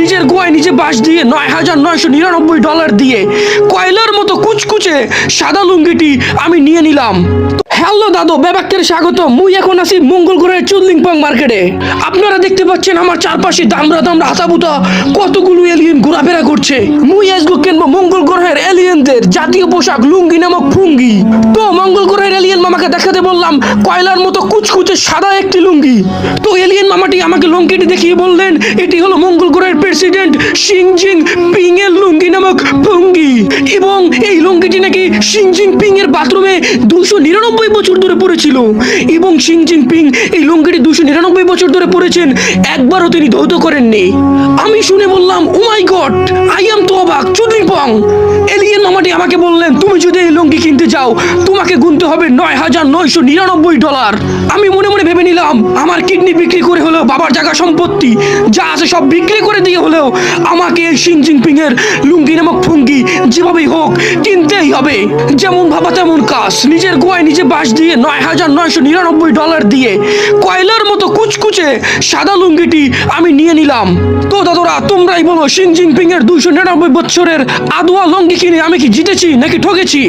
নিজের গোয়ায় নিজে বাস দিয়ে নয় হাজার নয়শো নিরানব্বই ডলার দিয়ে কয়লার মতো কুচকুচে সাদা লুঙ্গিটি আমি নিয়ে নিলাম। হ্যালো দাদু ব্যাপাকের স্বাগত মুই এখন আছি মঙ্গল গ্রহের চুদলিংপং মার্কেটে। আপনারা দেখতে পাচ্ছেন আমার চারপাশে দামরা দামরা হাতাবুতা কতগুলো এলিয়েন ঘোরাফেরা করছে। মুই আজকে কিনবো মঙ্গল গ্রহের এলিয়েনদের জাতীয় পোশাক লুঙ্গি নামক ফুঙ্গি। তো মঙ্গল গ্রহের এলিয়েন মামাকে দেখাতে বললাম, কয়লার মতো কুচকুচে সাদা একটি লুঙ্গি। তো এলিয়েন মামাটি আমাকে লুঙ্গিটি দেখিয়ে বললেন, এটি হলো মঙ্গল গ্রহের প্রেসিডেন্ট সিংজিং পিং এর লুঙ্গি নামক এবং এই লুঙ্গিটি নাকি সিংজিং পিং এর বাথরুমে দুশো নিরানব্বই বছর ধরে পড়েছিল। এবং সিংজিং পিং এই লুঙ্গিটি দুশো নিরানব্বই বছর ধরে পড়েছেন, একবারও তিনি ধৌত করেননি। আমি শুনে বললাম oh my God I am তো অবাক চুদিং পং। এলিয়েন মামাটি আমাকে বললেন, তুমি যদি এই লুঙ্গি কিনতে যাও, তোমাকে গুনতে হবে নয় হাজার নয়শো নিরানব্বই ডলার। আমি মনে মনে ভেবে নিলাম, আমার কিডনি বিক্রি করে হলেও বাবার জায়গা সম্পত্তি, যা আছে সব বিক্রি করে দিয়ে হলেও আমাকে এই সিং জিনপিং এর লুঙ্গি নামক ফুঙ্গি যেভাবেই হোক, কিনতেই হবে। যেমন ভাবা তেমন কাজ। নিজের গোয়ায় নিজে বাস দিয়ে নয় হাজার নয়শো নিরানব্বই ডলার দিয়ে কয়লার মতো কুচকুচে সাদা লুঙ্গিটি আমি নিয়ে নিলাম। তো দাদুরা, তোমরাই বলো সিং জিনপিং এর দুইশো নিরানব্বই বছরের আদুয়া লুঙ্গি কিনে আমি কি জিতেছি নাকি ঠকেছি